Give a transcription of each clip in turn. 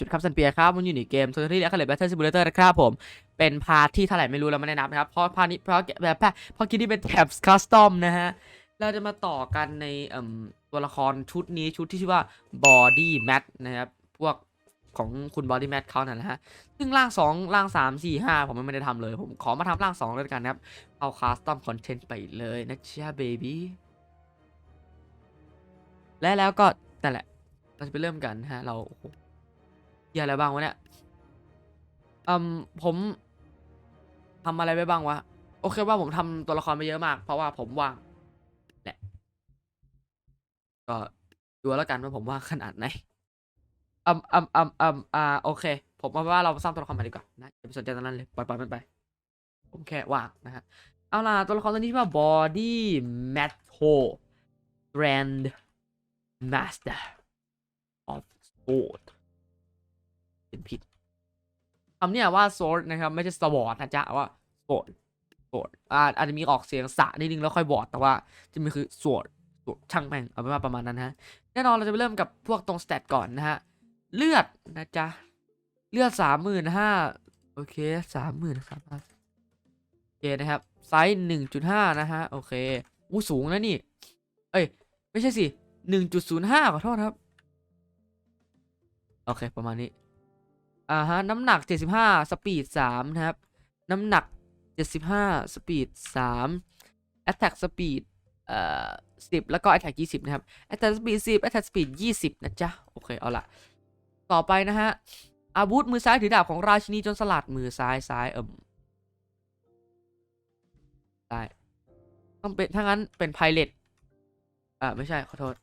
ชุดครับซันเปียครับมันอยู่ในเกมโซนที่เรียกเลตแบทเทิลซิมูเลเตอร์นะครับผม เป็นพาร์ทที่เท่าไหร่ไม่รู้แล้วไม่ได้นับนะครับ เพราะพาร์ทนี้เพราะแบบเพราะคิดที่เป็นแท็บคัสตอมนะฮะ เราจะมาต่อกันในเอ่มตัวละครชุดนี้ชุดที่ชื่อว่า Body Mat นะครับ พวกของคุณ Body Mat เขานั่นแหละฮะ ซึ่งร่าง 2 ร่าง 3 4 5 ผมไม่ได้ทำเลย ผมขอมาทำร่าง2เลยละกันนะครับ เอาคาสตอมคอนเทนต์ไปเลยนะจ๊ะเบบี้และแล้วก็นั่นแหละ เราจะไปเริ่มกันนะฮะ เรา เหี้ยอะไรบ้างวะเนี่ยอืมผมทำอะไรไปบ้างวะ โอเคว่าผมทำตัวละครไปเยอะมาก เพราะว่าผมว่างแหละก็ดูแล้วกันว่าผมว่างขนาดไหนอืมอืมอืมอืมอ่าโอเค ผมว่าว่าเราสร้างตัวละครมาดีกว่านะอย่าไปสนใจตรงนั้นเลยปล่อยปล่อยมันไป ผมแค่ว่างนะฮะเอาล่ะตัวละครตัวนี้ชื่อว่า Body Metal Grand Master of Sword เป็นผิดคำเนี่ยว่า sword นะครับไม่ใช่ sword นะจ๊ะว่า sword sword อาอาจจะมีออกเสียงสะนิดนึงแล้วค่อยบอดแต่ว่าจะมีคือ sword sword ช่างแม่งเอาเป็นว่าประมาณนั้นฮะแน่นอนเราจะไปเริ่มกับพวกตรงสเตตก่อนนะฮะเลือดนะจ๊ะเลือดสามหมื่นห้าโอเคสามหมื่นสามพันโอเคนะครับไซส์หนึ่งจุดห้านะฮะโอเคอู้สูงนะนี่ เอ้ยไม่ใช่สิหนึ่งจุดศูนย์ห้าขอโทษครับ โอเคประมาณนี้ อ่าฮะ น้ำหนัก 75 สปีด 3 นะครับ น้ำหนัก 75 สปีด 3 attack speed เอ่อ10 แล้วก็ attack 20 นะครับ attack speed 10 attack speed 20 นะจ๊ะ โอเค เอาละต่อไปนะฮะ อาวุธมือซ้ายถือดาบของราชินีจนสลัดมือซ้ายซ้ายเอิ่มได้ต้องเป็นถ้างั้นเป็นไพเรตอ่าไม่ใช่ ขอโทษ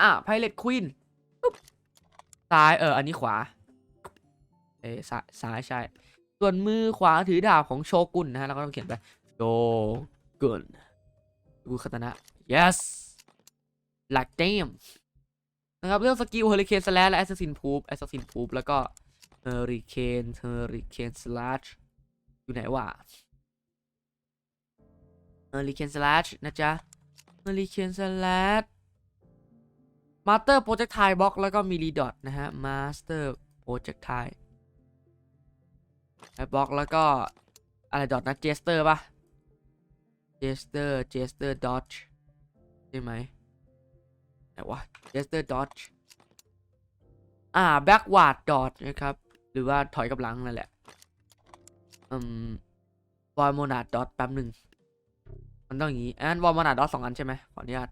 อ่าไพเรตควีน ซ้ายเออ อันนี้ขวา เอ้ซ้ายซ้ายใช่ ส่วนมือขวาถือดาบของโชกุนนะฮะแล้วก็ต้องเขียนไปโชกุนดูคาตานะ yes like damn นะครับเรื่องสกิลเฮอริเคนสแลชและแอสซัสซินพูฟแอสซัสซินพูฟแล้วก็เฮอริเคนเฮอริเคนสแลชอยู่ไหนวะเฮอริเคนสแลชนะจ๊ะเฮอริเคนสแลช มาสเตอร์โปรเจกต์ไทบล็อกแล้วก็มีรีดอทนะฮะมาสเตอร์โปรเจกต์ไทบล็อกแล้วก็อะไรดอทนะเจสเตอร์ป่ะเจสเตอร์เจสเตอร์ดอทใช่ไหมไหนวะ Jester Dodge อ่า backward dodge นะครับ หรือว่าถอยกับหลังนั่นแหละ อืม void monad dodge แป๊บหนึ่งมันต้องอย่างนี้อัน void monad dodge สองอันใช่ไหมขออนุญาต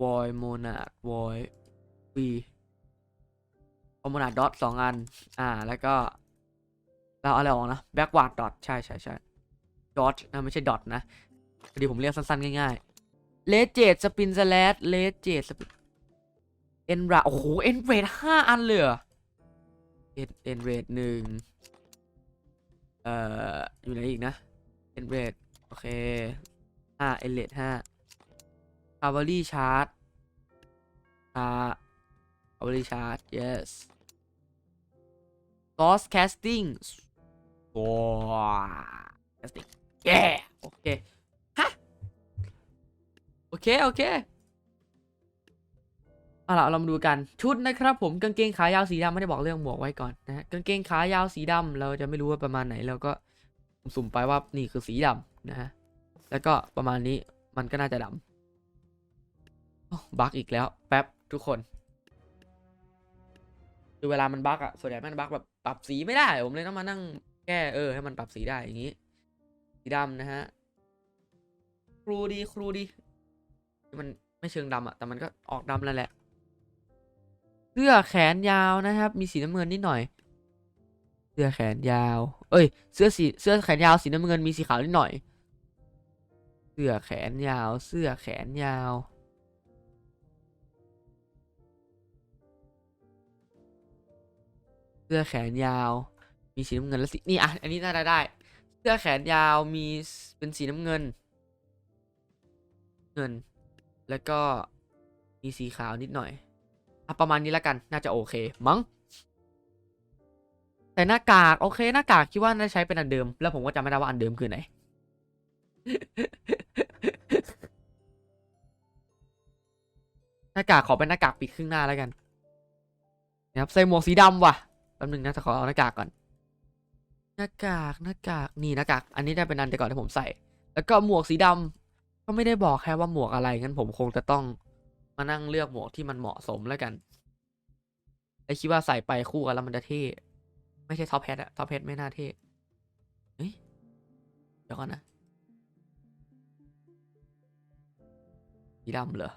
void monad void v void monad dodge สองอัน อ่า แล้วก็ เราเอาอะไรออกนะ backward dodge ใช่ใช่ใช่ dot นะไม่ใช่ dot นะพอดีผมเรียกสั้น ๆ ง่ายๆ เลเจดสปินสแลดเลเจดสปินเอ็นราโอ้โห เอ็นเรดห้าอันเลยเหรอเอ็นเอ็นเรดหนึ่งเอ่อ อยู่ไหนอีกนะ เอ็นเรดโอเคห้าเอ็นเรดห้า คาร์บอรี่ชาร์จอ่าคาร์บอรี่ชาร์จ yes ซอสแคสติ้งว้าแคสติ้ง yeah โอเคโอเค โอเคเอาล่ะเรามาดูกันชุดนะครับผมกางเกงขายาวสีดำไม่ได้บอกเรื่องหมวกไว้ก่อนนะฮะกางเกงขายาวสีดำเราจะไม่รู้ว่าประมาณไหนเราก็สุ่มไปว่านี่คือสีดำนะฮะแล้วก็ประมาณนี้มันก็น่าจะดำ บั๊กอีกแล้ว แป๊บทุกคน คือเวลามันบั๊กอะส่วนใหญ่มันบั๊กแบบปรับสีไม่ได้ ผมเลยต้องมานั่งแก้เออ ให้มันปรับสีได้อย่างนี้ สีดำนะฮะ ครูดีครูดี มันไม่เชิงดำอะแต่มันก็ออกดำแล้วแหละเสื้อแขนยาวนะครับ มีสีน้ำเงินนิดหน่อย เสื้อแขนยาว เอ้ย เสื้อสีเสื้อแขนยาวสีน้ำเงินมีสีขาวนิดหน่อย เสื้อแขนยาว เสื้อแขนยาว เสื้อแขนยาว มีสีน้ำเงินและสีนี่อะอันนี้น่าจะได้ เสื้อแขนยาวมีเป็นสีน้ำเงิน เงิน แล้วก็มีสีขาวนิดหน่อยอะประมาณนี้แล้วกันน่าจะโอเคมั้งแต่หน้ากากโอเคหน้ากากคิดว่าน่าใช้เป็นอันเดิม แล้วผมก็จำไม่ได้ว่าอันเดิมคือไหนหน้ากากขอเป็นหน้ากากปิดครึ่งหน้าแล้วกันนะครับใส่หมวกสีดำว่ะ แป๊บนึงนะจะขอเอาหน้ากากก่อน หน้ากากหน้ากากนี่หน้ากาก อันนี้ได้เป็นอันแต่ก่อนที่ผมใส่ แล้วก็หมวกสีดำก็ไม่ได้บอกแค่ว่าหมวกอะไรงั้นผมคงจะต้องมานั่งเลือกหมวกที่มันเหมาะสมแล้วกันไอคิดว่าใส่ไปคู่กันแล้วมันจะเท่ไม่ใช่ท็อปแฮทอะท็อปแฮทไม่น่าเท่เฮ้ยเดี๋ยวก่อนนะสีดำเหรอ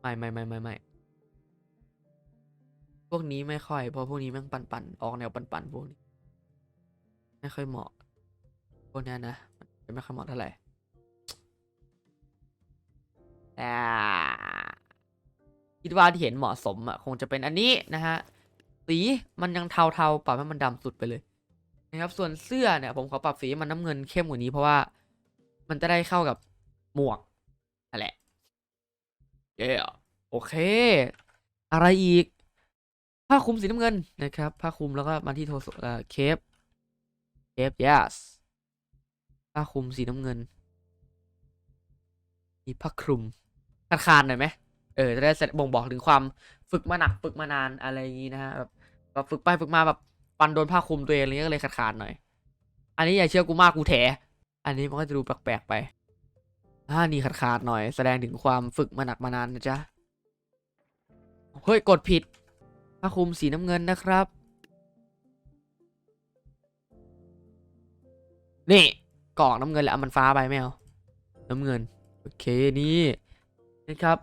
ไม่ไม่ไม่ไม่ไม่ พวกนี้ไม่ค่อย เพราะพวกนี้แม่งปันปันๆออกแนวปันปันๆพวกนี้ ไม่ค่อยเหมาะ พวกเนี้ยนะมันไม่ค่อยเหมาะเท่าไหร่อ่คิดว่าที่เห็นเหมาะสมอะคงจะเป็นอันนี้นะฮะ สีมันยังเทาๆปรับให้มันดำสุดไปเลยนะครับ ส่วนเสื้อเนี่ย ผมขอปรับสีให้มันน้ำเงินเข้มกว่านี้เพราะว่ามันจะได้เข้ากับหมวกนั่นแหละเย้โอเค อะไรอีก ผ้าคลุมสีน้ำเงินนะครับ ผ้าคลุมแล้วก็มาที่โทรศัพท์เอ่อเคปเคป yes ผ้าคลุมสีน้ำเงิน มีผ้าคลุมขาดคานหน่อยไหมเออจะได้เสร็จบ่งบอกถึงความฝึกมาหนักฝึกมานานอะไรอย่างนี้นะฮะแบบแบบฝึกไปฝึกมาแบบปันโดนผ้าคลุมตัวเองอะไรเงี้ยก็เลยขาดคานหน่อย อันนี้อย่าเชื่อกูมากกูแถ อันนี้มันก็จะดูแปลกๆไปอ่านี่ขาดขาดๆหน่อย แสดงถึงความฝึกมาหนักมานานนะจ๊ะเฮ้ยกดผิด ผ้าคลุมสีน้ำเงินนะครับ นี่กรอกน้ำเงินแล้วเอามันฟ้าไปไม่เอาน้ำเงิน โอเคนี่นะครับ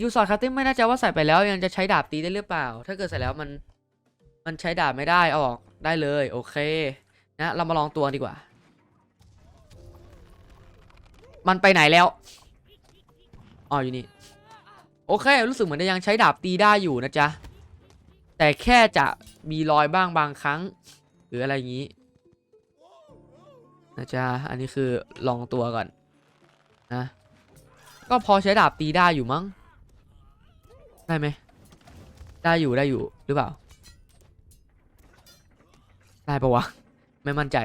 ยูสอดคัตติ้งไม่แน่ใจว่าใส่ไปแล้วยังจะใช้ดาบตีได้หรือเปล่า ถ้าเกิดใส่แล้วมันมันใช้ดาบไม่ได้อออกได้เลย โอเค นะ เรามาลองตัวดีกว่า มันไปไหนแล้วอ๋ออยู่นี่ โอเค รู้สึกเหมือนจะยังใช้ดาบตีได้อยู่นะจ๊ะ แต่แค่จะมีรอยบ้างบางครั้ง หรืออะไรอย่างนี้นะจ๊ะอันนี้คือลองตัวก่อนนะก็พอใช้ดาบตีได้อยู่มั้ง ได้ไหม ได้อยู่ได้อยู่หรือเปล่า ได้ปะวะ ไม่มั่นใจ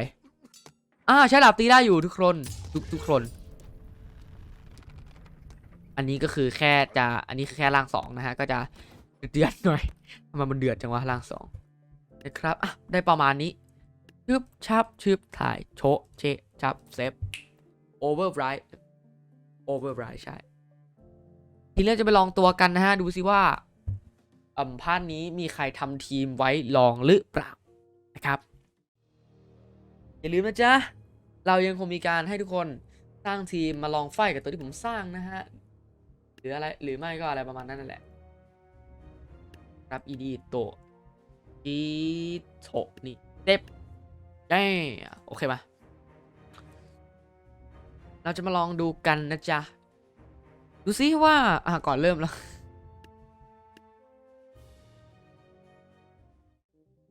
อ่าใช้ดาบตีได้อยู่ทุกคน ทุกทุกคน อันนี้ก็คือแค่จะ อันนี้คือแค่ร่างสองนะฮะ ก็จะ เดือดหน่อยทำไมมันเดือดจังวะร่างสองนะครับอะได้ประมาณนี้ชึบชับชึบถ่ายโชะเชะชับเซฟโอเวอร์ไรท์โอเวอร์ไรท์ใช่ ทีนี้เราจะไปลองตัวกันนะฮะ ดูซิว่าอ่ำพาร์ทนี้มีใครทำทีมไว้ลองหรือเปล่านะครับ อย่าลืมนะจ๊ะ เรายังคงมีการให้ทุกคนสร้างทีมมาลองไฟกับตัวที่ผมสร้างนะฮะ หรืออะไรหรือไม่ก็อะไรประมาณนั้นนั่นแหละ รับ ed โตอีโตนี่เด็บได้โอเคมาเราจะมาลองดูกันนะจ๊ะ ดูซิว่า อะ ก่อนเริ่มแล้ว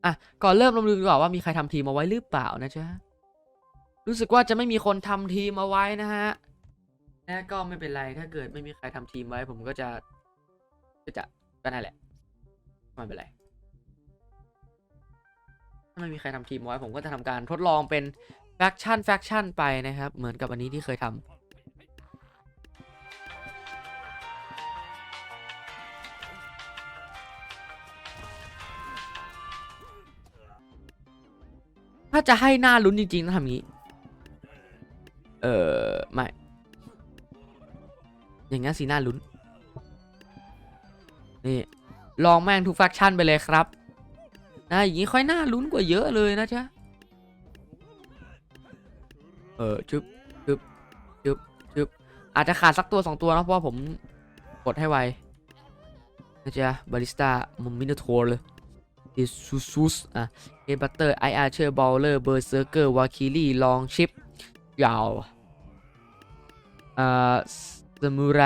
อะ ก่อนเริ่มเราดูดีกว่าว่ามีใครทำทีมเอาไว้หรือเปล่านะจ๊ะ รู้สึกว่าจะไม่มีคนทำทีมเอาไว้นะฮะและก็ไม่เป็นไรถ้าเกิดไม่มีใครทำทีมไว้ ผมก็จะ ก็จะก็นั่นแหละ ไม่เป็นไร ถ้าไม่มีใครทำทีมไว้ผมก็จะทำการทดลองเป็นแฟคชั่นแฟคชั่นไปนะครับ เหมือนกับอันนี้ที่เคยทำถ้าจะให้หน้าลุ้นจริง ๆ ต้องทำอย่างนี้ เออไม่ อย่างงั้นสีหน้าลุ้น ลองแม่งทุกแฟคชั่นไปเลยครับนะอย่างนี้ค่อยน้าลุ้นกว่าเยอะเลยนะจ๊ะเออชึบชึบชึบชึบอาจจะขาดสักตัวสองตัวนะเพราะผมกดให้ไวนะจ๊ะบาริสต้ามุมมินโทร์เลยดิซูซูสอะเอบัตเตอร์ไออาร์เชอร์บอลเลอร์เบอร์เซอร์เกอร์วาคิลี่ลองชิปยาวอ่าซมูไร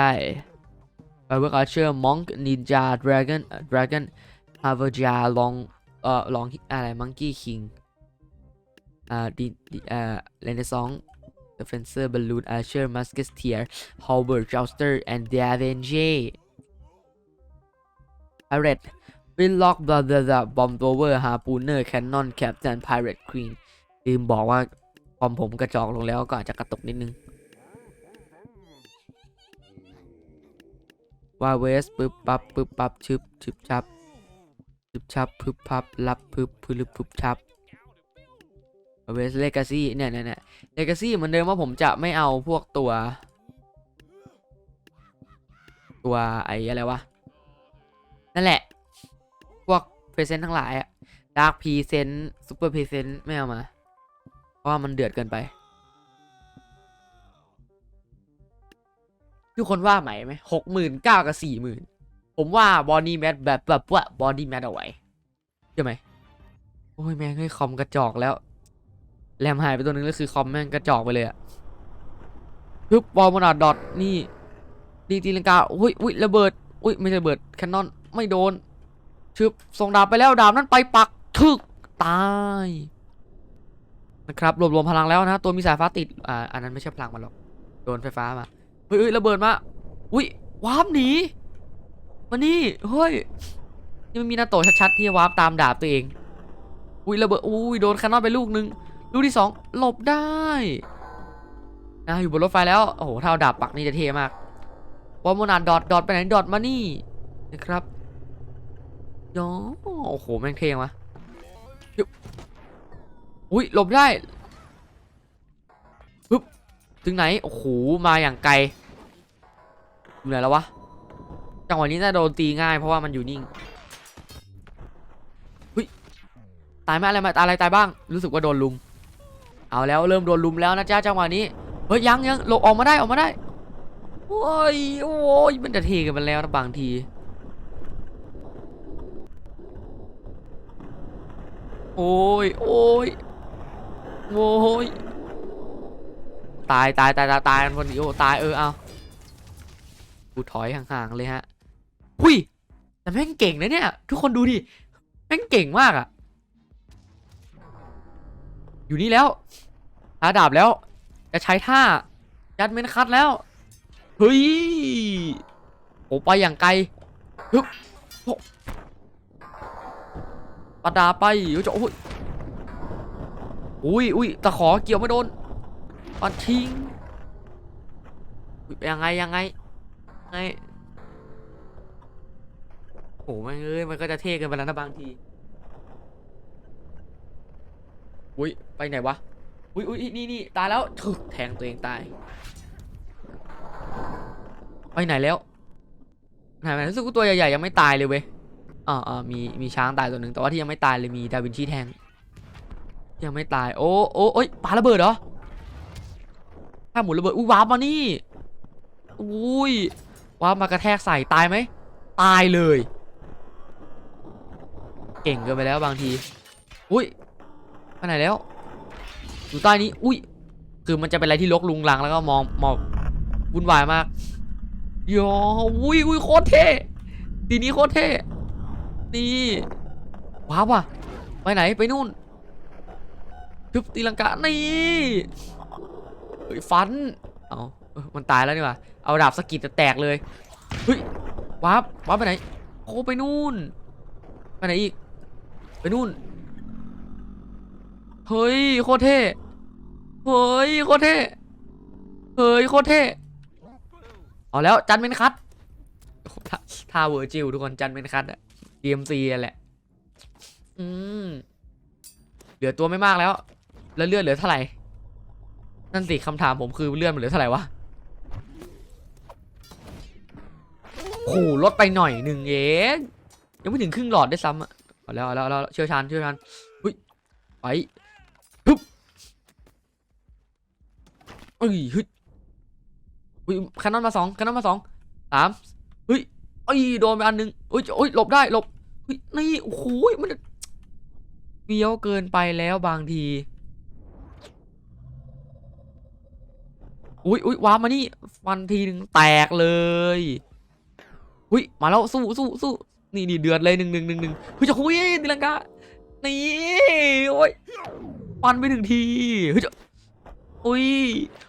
ไบเบิร์อาร์เชอร์มองค์นินจาดราก้อนดราก้อนฮาร์วจาลองเอ่อลองอะไรมังกี้คิงอ่าดิดิอ่าเลนเดซอง Defensor Balloon Archer Musketeer Halberd Jouster and Davenger Pirate Winlock blah blah blah Bomb Thrower Harpooner Cannon Captain Pirate Queen ลืมบอกว่าคอมผมกระจอกลงแล้วก็อาจจะกระตุกนิดนึง วาเวสปึ๊บปั๊บปึ๊บปั๊บชึบชึบชับชึบชับพึบพับรับพึบพึบพึบชับเวสเลกาซี่เนี่ยเนี่ยเนี่ยเลกาซี่เหมือนเดิมว่าผมจะไม่เอาพวกตัว ตัวไอ้อะไรวะ นั่นแหละ พวกเพรเซนต์ทั้งหลายอะดาร์คพรีเซนต์ซูเปอร์พรีเซนต์ไม่เอามา เพราะว่ามันเดือดเกินไป ทุกคนว่าไหมไหมหกหมื่นเก้ากับสี่หมื่นผมว่าบอดี้แมทแบบแบบว่าบอดี้แมทเอาไว้ใช่ไหมโอ้ยแม่งให้ยคอมกระจอกแล้ว แรมหายไปตัวนึงแล้วคือคอมแม่งกระจอกไปเลยอะปึ๊บวอลมนาดอทนี่ดีตีลังกาอุ้ยอุ้ยระเบิดอุ้ยไม่ใช่ระเบิดแคนนอนไม่โดนชึบส่งดาบไปแล้วดาบนั้นไปปักทึกตายนะครับรวบรวมพลังแล้วนะ ตัวมีสายฟ้าติดอ่าอันนั้นไม่ใช่พลังมันหรอกโดนไฟฟ้ามา ฮ้ยเฮ้ยระเบิดมา อุ้ยวาร์ปหนีมานี่เฮ้ยนี่มันมีนาโตะชัดๆที่วาร์ปตามดาบตัวเอง อุ้ยระเบิดอุ้ยโดนคนนอนไปลูกหนึงลูกที่สองหลบได้นะอยู่บนรถไฟแล้วโอ้โหถ้าเอาดาบปักนี่จะเท่มากวอลโมนาดอทดอทไปไหนดอทมานี่นะครับยอโอ้โหแม่งเท่งวะยุบอุ้ยหลบได้ปึ๊บถึงไหนโอ้โหมาอย่างไกล อยู่ไหนแล้ววะจังหวะนี้น่าโดนตีง่ายเพราะว่ามันอยู่นิ่งเฮ้ยตายไหมอะไรมาอะไรตายบ้าง รู้สึกว่าโดนลุม เอาแล้วเริ่มโดนลุมแล้วนะจ้าจังหวะนี้เฮ้ยยังยังหลบออกมาได้ออกมาได้โอ้ยโอ้ยมันจะเทกันไปแล้วนะบางทีโอ้ยโอ้ยโอ้ยตายตายตายตายตายกันคนเดียวตายเออเอา กูถอยห่างๆเลยฮะหุยแต่แม่งเก่งนะเนี่ย ทุกคนดูดิแม่งเก่งมากอะอยู่นี่แล้วหาดาบแล้ว จะใช้ท่ายัดเมนคัดแล้วเฮ้ยโอ้ไปอย่างไกลฮึบปาดาไปโอ้ยอุ้ยอุ้ยตะขอเกี่ยวไม่โดนปัดทิ้งยังไงยังไง ไงโอ้แม่งเอ้ยมันก็จะเท่เกันไปแล้วนะบางที อุ้ยไปไหนวะ อุ้ยอุ้ยนี่นี่ตายแล้วถึกแทงตัวเองตาย ไปไหนแล้วไหนไหนรู้สึกว่าตัวใหญ่ๆยังไม่ตายเลยเว้ยอ่าอ่ามีมีช้างตายตัวหนึ่งแต่ว่าที่ยังไม่ตายเลยมีดาวินชีแทง ยังไม่ตาย โอ้โอ้โอ้ยปาระเบิดเหรอถ้าหมุนระเบิดอุ้ยวาร์ปมานี่อุ้ย วาร์ปมากระแทกใส่ตายไหมตายเลย เก่งเกินไปแล้วบางที อุ้ยไปไหนแล้วอยู่ใต้นี้ อุ้ย คือมันจะเป็นอะไรที่ลกลุงลังแล้วก็มองมองวุ่นวายมากยออุ้ยอุ้ยโคตรเท่ทีนี้โคตรเท่นี่ว้าวว่ะไปไหนไปนู่นทึบตีลังกานี่เฮ้ยฟัน เอา มันตายแล้วนี่ว่าเอาดาบสกิดจะแตกเลยเฮ้ยวาร์ปวาร์ปไปไหนโอ้ไปนู่นไปไหนอีกไปนู่นเฮ้ยโคตรเท่เฮ้ยโคตรเท่เฮ้ยโคตรเท่เอาแล้วจันเป็นคัดท่าท่าเวอร์จิลทุกคนจันเป็นคัดอะ DMC อะแหละอืมเหลือตัวไม่มากแล้ว แล้วเลือดเหลือเท่าไหร่นั่นสิคำถามผมคือเลือดมันเหลือเท่าไหร่วะ โอ้โหลดไปหน่อยหนึ่งเองยังไม่ถึงครึ่งหลอดได้ซ้ำอะเอาแล้วเอาแล้วเอาแล้วเชี่ยวชาญเชี่ยวชาญเฮ้ยไปฮึบเอ้ยฮึดเฮ้ยแคนนอนมาสองแคนนอนมาสองสามเฮ้ยเอ้ยโดนไปอันหนึ่งเฮ้ยโอ้ยหลบได้หลบเฮ้ยนี่โอ้โหมันเฟี้ยวเกินไปแล้วบางทีอุ้ยอุ้ยว้ามานี่ฟันทีหนึ่งแตกเลย อุ้ยมาแล้วสู้สู้สู้นี่นี่เดือดเลยหนึ่งหนึ่งหนึ่งหนึ่งเฮ้ยจะคุยตีลังกานี่โอ้ยฟันไปหนึ่งทีเฮ้ยจะอุ้ย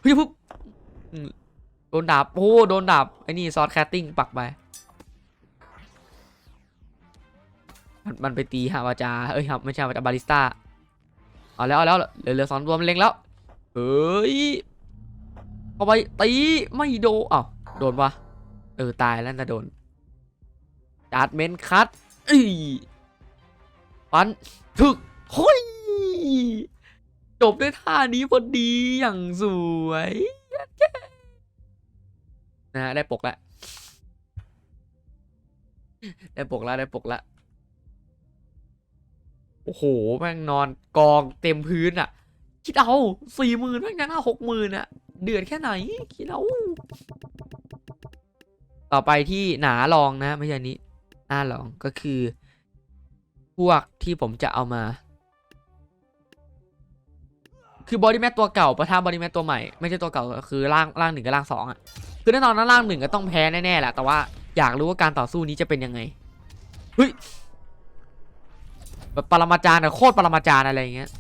เฮ้ยปุ๊บโดนดาบโอ้โดนดาบไอ้นี่ซอสแคตติ้งปักไปมันมันไปตีฮาวาจาเอ้ยครับไม่ใช่ฮาวาจาบาริสต้าเอาแล้วเอาแล้วเหลือเหลือสองตัวมันเล็งแล้วเฮ้ยเอาไปตีไม่โดนอ้าวโดนปะเออตายแล้วนะโดน จัดเมนคัตอีปันถึกเฮ้ยจบด้วยท่านี้พอดีอย่างสวยนะฮะได้ปกแล้วได้ปกแล้วได้ปกแล้วโอ้โหแม่งนอนกองเต็มพื้นอะ คิดเอาสี่หมื่นแม่งยังหน้าหกหมื่นอะ เดือดแค่ไหน คิดเอา ต่อไปที่หนาลองนะ ไม่ใช่อันาลองก็คือ พวกที่ผมจะเอามา คือบอดี้แมทตัวเก่าประทะบอดี้แมทตัวใหม่ ไม่ใช่ตัวเก่าคือร่างร่างหนึ่งกับร่างสองอะ คือแน่นอนนะร่างหนึ่งก็ต้องแพ้แน่ๆแหละแต่ว่าอยากรู้ว่าการต่อสู้นี้จะเป็นยังไงเฮ้ยแบบปรมาจารย์อะโคตรปรมาจารย์อะไรอย่างเงี้ย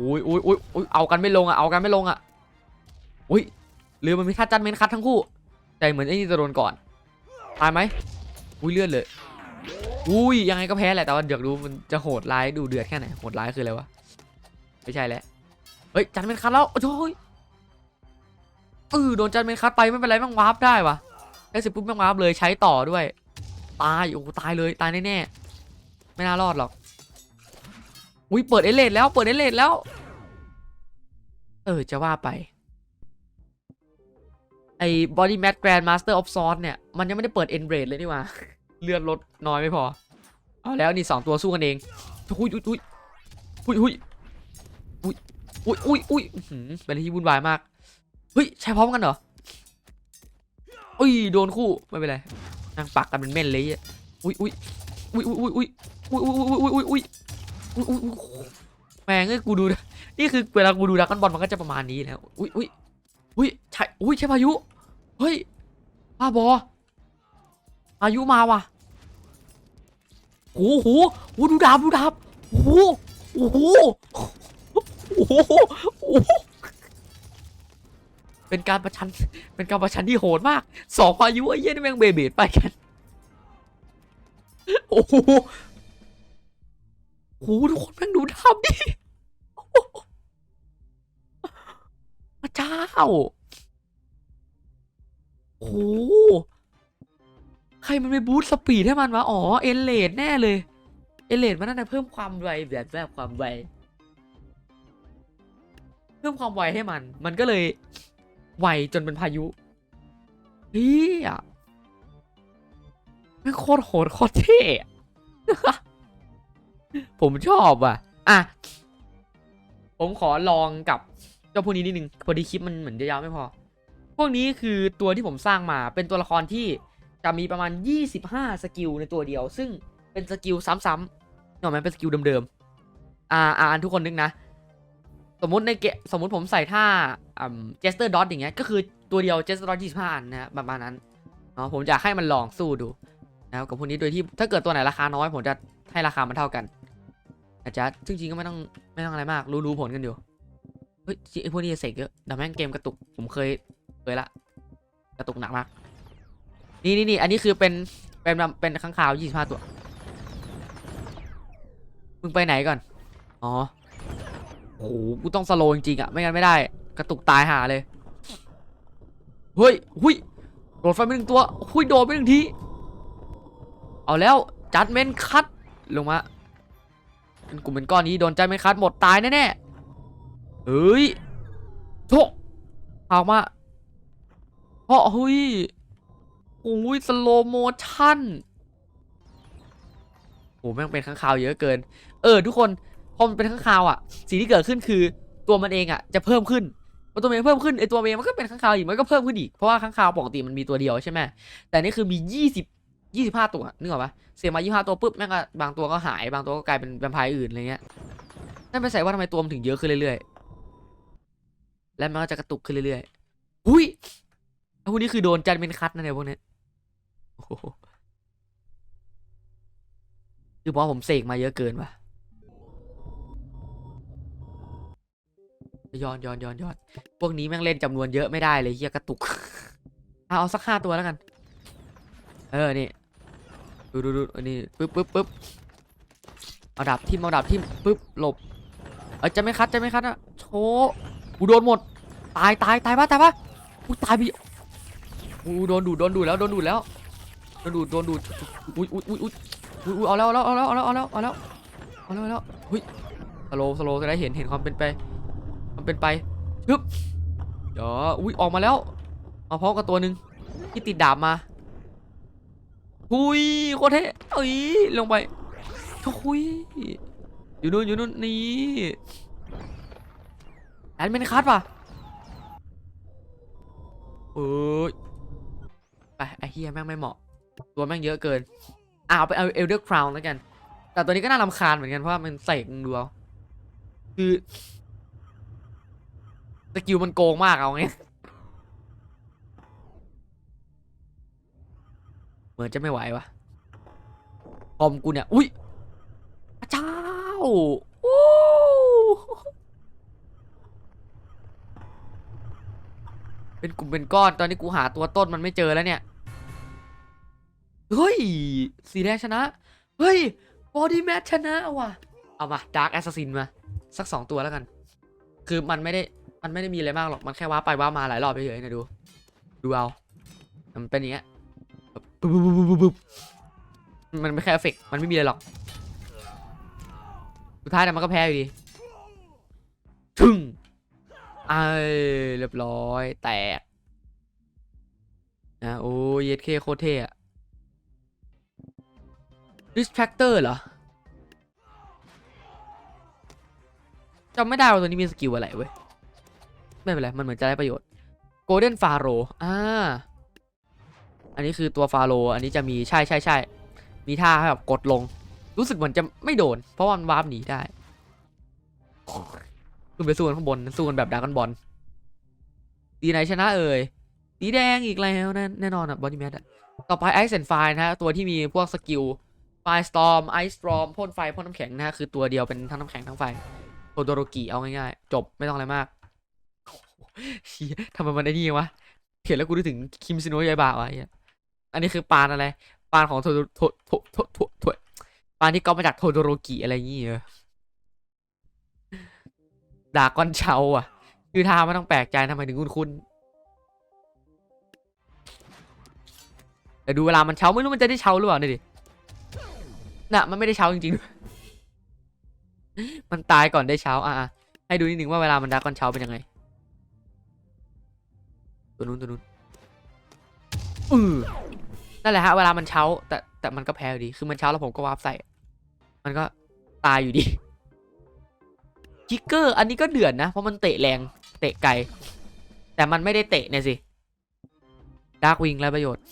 อุ้ยอุ้ยอุ้ยอุ้ยเอากันไม่ลงอะเอากันไม่ลงอะอุ้ยหรือมันมีท่าจัดเมนคัดทั้งคู่ แต่เหมือนไอ้นี่จะโดนก่อน ตายไหมอุ้ยเลือดเลย อุ้ยยังไงก็แพ้แหละแต่ว่าเดี๋ยวรู้มันจะโหดร้ายดูเดือดแค่ไหนโหดร้ายคืออะไรวะไม่ใช่แล้วเฮ้ยจัดเมนคัดแล้วโอ้ยเออโดนจัดเมนคัดไปไม่เป็นไรแม่งวาร์ปได้วะได้สร็จปุ๊บแม่งวาร์ปเลยใช้ต่อด้วยตายโอ้ตายเลยตายแน่ๆไม่น่ารอดหรอกอุ้ยเปิดเอเลดแล้วเปิดเอเลดแล้ว เออจะว่าไป ไอ้ Body Mat Grand Master of Sword เนี่ย มันยังไม่ได้เปิด End Rate เลยนี่หว่า เลือดลดน้อยไม่พอ เอาแล้วนี่สองตัวสู้กันเองอุ้ยอุ้ยอุ้ยอุ้ยอุ้ยอุ้ยอุ้ยอุ้ยอุ้ยเป็นที่วุ่นวายมาก เฮ้ย ใช้พร้อมกันเหรออุ้ย โดนคู่ ไม่เป็นไรนั่งปักกันเป็นเม่นเลยอะอุ้ยอุ้ยอุ้ยอุ้ยอุ้ยอุ้ยอุ้ยอุ้ยอุ้ยอุ้ยอุ้ยอุ้ยแม่งเอ้ยกูดูนะนี่คือเวลากูดูดักกันบอลมันก็จะประมาณนี้แล้วอุ้ยอุ้ยอุ้ยใช่อุ้ยใช่พายุ เฮ้ยป้าบอพายุมาว่ะโอ้โหโอ้โหดูดาบดูดาบโอ้โหโอ้โหโอ้โหโหเป็นการประชัน เป็นการประชันที่โหดมาก สองพายุไอ้เหี้ยนี่แม่งเบเบดไปกัน โอ้โหโอ้โหทุกคนแม่งดูทำดิพระเจ้า โอ้โหใครมันไปบูสต์สปีดให้มันวะอ๋อเอเลดแน่เลย เอเลดมันน่าจะเพิ่มความไวแบบแบบความไวเพิ่มความไวให้มัน มันก็เลยไวจนเป็นพายุเฮียม่งโคตรโหดโคตรเท่ผมชอบอะ อะ ผมขอลองกับเจ้าพวกนี้นิดนึงพอดีคลิปมันเหมือนจะยาวไม่พอ พวกนี้คือตัวที่ผมสร้างมาเป็นตัวละครที่จะมีประมาณ 25 สกิลในตัวเดียว ซึ่งเป็นสกิลซ้ำๆเนกอะไหมเป็นสกิลเดิมๆ อ่าอ่าทุกคนนึกนะ สมมติในเกสมมติผมใส่ท่าอ่าเจสเตอร์ดอทอย่างเงี้ย ก็คือตัวเดียวเจสเตอร์ดอท25อันนะฮะประมาณนั้นเนาะผมจะให้มันลองสู้ดูนะครับกับพวกนี้โดยที่ถ้าเกิดตัวไหนราคาน้อย ผมจะให้ราคามันเท่ากันอาจจะจริงๆก็ไม่ต้องไม่ต้องอะไรมาก รู้รู้ผลกันอยู่ เฮ้ยไอพวกนี้จะเสกเยอะแต่แม่งเกมกระตุก ผมเคย เคยละ กระตุกหนักมาก นี่นี่นี่อันนี้คือเป็น เป็นเป็นข้างคาวยี่สิบห้าตัว มึงไปไหนก่อน อ๋อ โอ้โห กูต้องสโลจริงๆอะไม่งั้นไม่ได้ กระตุกตายหาเลย เฮ้ย หุยโดดไฟไปหนึ่งตัว หุยโดดไปหนึ่งที เอาแล้ว จัดเมนคัดลงมาเป็นกลุ่มเป็นก้อนนี้โดนจัดเมนคัดหมดตายแน่ๆเฮ้ยโถออกมา เพราะเฮ้ยโอ้ยสโลโมชั่นโอ้แม่งเป็นข้างคาวเยอะเกิน เออ ทุกคนพอมันเป็นข้างคาวอะ สิ่งที่เกิดขึ้นคือตัวมันเองอะจะเพิ่มขึ้นพอตัวมันเองเพิ่มขึ้นไอตัวมันเองมันก็เป็นข้างคาวอีกมันก็เพิ่มขึ้นอีกเพราะว่าข้างคาวปกติมันมีตัวเดียวใช่ไหมแต่นี่คือมียี่สิบยี่สิบห้าตัวนึกออกปะเสียมายี่ห้าตัวปุ๊บแม่งก็บางตัวก็หายบางตัวก็กลายเป็นแวมไพร์อื่นอะไรเงี้ยนั่นเป็นสายว่าทำไมตัวมันถึงเยอะขึ้นเรื่อยๆและมันก็จะกระตุกขึ้นเรื่อยๆหุย แล้วพวกนี้คือโดนจันเป็นคัดนะเนี่ยพวกเนี้ยโอ้โหคือเพราะผมเสกมาเยอะเกินว่ะย้อนย้อนย้อนย้อนพวกนี้แม่งเล่นจำนวนเยอะไม่ได้เลยเฮียกระตุก เอาเอาสักห้าตัวแล้วกัน เออ นี่ ดูดูดูอันนี้ปึ๊บปึ๊บปึ๊บเอาดับทิมเอาดับทิมปึ๊บหลบ เอ้ยจะไม่คัดจะไม่คัดอะโชกูโดนหมด ตายตายตายปะตายปะกูตายพี่ กูโดนดูดโดนดูดแล้วโดนดูดแล้วโดนดูดโดนดูดอุ้ยอุ้ยอุ้ยอุ้ยอุ้ยเอาแล้วเอาแล้วเอาแล้วเอาแล้วเอาแล้วเอาแล้วเอาแล้วเอาแล้วเฮ้ยสโลสโลจะได้เห็นเห็นความเป็นไปความเป็นไปยึบเดี๋ยวอุ้ยออกมาแล้วมาพร้อมกับตัวหนึ่งที่ติดดาบมาหุยโคตรเท่เอ้ยลงไปทุยอยู่นู่นอยู่นู่นนี่แอนเป็นคัทป่ะเอ้ย ไปไอ้เฮียแม่งไม่เหมาะ ตัวแม่งเยอะเกินอะเอาไปเอาเอลเดอร์คราวแล้วกัน แต่ตัวนี้ก็น่ารำคาญเหมือนกันเพราะว่ามันเสกมึงดูเอาคือสกิลมันโกงมากเอาไงเหมือนจะไม่ไหววะคอมกูเนี่ย อุ้ยพระเจ้าโอ้เป็นกลุ่มเป็นก้อนตอนนี้กูหาตัวต้นมันไม่เจอแล้วเนี่ย เฮ้ย สีแดงชนะ เฮ้ย บอดี้แมทชนะว่ะ เอามาดาร์ a แอสซัสซินมา สักสองตัวแล้วกัน คือมันไม่ได้ มันไม่ได้มีอะไรมากหรอก มันแค่ว้าไปว้ามาหลายรอบเฉยๆนะดู ดูเอา มันเป็นอย่างเงี้ยปุ๊บปุ๊บปุ๊บปุ๊บปุ๊บมันไม่แค่เอฟเฟกมันไม่มีอะไรหรอก สุดท้ายเนี่ยมันก็แพ้อยู่ดีทึ่งไอเรียบร้อย แตกนะโอ้ยเย็ดเคโคตรเท่อะ distractor เหรอจำไม่ได้ว่าตัวนี้มีสกิลอะไรเว้ย ไม่เป็นไร มันเหมือนจะได้ประโยชน์ golden pharaoh อ่า อันนี้คือตัวฟาโรอันนี้จะมีใช่ใช่ใช่มีท่าให้แบบกดลง รู้สึกเหมือนจะไม่โดน เพราะว่ามันวาร์ปหนีได้ขึ้นไปสู้กันข้างบนสู้กันแบบดากันบอลสีไหนชนะเอ่ยสีแดงอีกแล้วแน่แน่นอนอะบอดี้แมทอะต่อไปไอซ์แอนไฟนะฮะตัวที่มีพวกสกิล ไฟสตอมไอสตอมพ่นไฟพ่นน้ำแข็งนะฮะคือตัวเดียวเป็นทั้งน้ำแข็งทั้งไฟโทโดโรกิเอาง่ายๆ จบไม่ต้องอะไรมากเชียทำไมมันไอ้นี่วะเขียนแล้วกูนึกถึงคิมซิโนะยายบะวะไอ้เหี้ยอันนี้คือปานอะไร ปานของโทโดโทโทโทโทโทปานที่ก๊อปมาจากโทโดโรกิอะไรอย่างเงี้ยดากอนเชาอะ คือทาไม่ต้องแปลกใจทำไมถึงคุ้นคุ้นๆแต่ดูเวลามันเชาไม่รู้มันจะได้เชาหรือเปล่าเนี่ยดิ น่ะมันไม่ได้เช้าจริงๆ มันตายก่อนได้เช้า อะให้ดูนิดนึงว่าเวลามันดักก่อนเช้าเป็นยังไง ตัวนู้นตัวนู้นอือนั่นแหละฮะเวลามันเช้า แต่แต่มันก็แพ้อยู่ดี คือมันเช้าแล้วผมก็วาร์ปใส่ มันก็ตายอยู่ดีคิกเกอร์อันนี้ก็เดือดนะ เพราะมันเตะแรง เตะไกล แต่มันไม่ได้เตะเนี่ยสิดาร์กวิงไรประโยชน์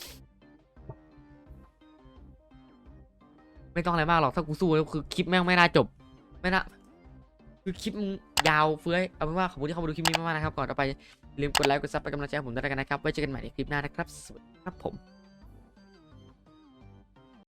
ไม่ต้องอะไรมากหรอกถ้ากูสู้แล้วคือคลิปแม่งไม่น่าจบ ไม่น่าคือคลิปยาวเฟ้ยเอาเป็นว่าขอบคุณที่เข้ามาดูคลิปนี้มากๆนะครับก่อนจะไปลืมกดไลค์กดซับไปกำลังใจผมด้วยกันนะครับไว้เจอกันใหม่ในคลิปหน้านะครับสวัสดีครับผม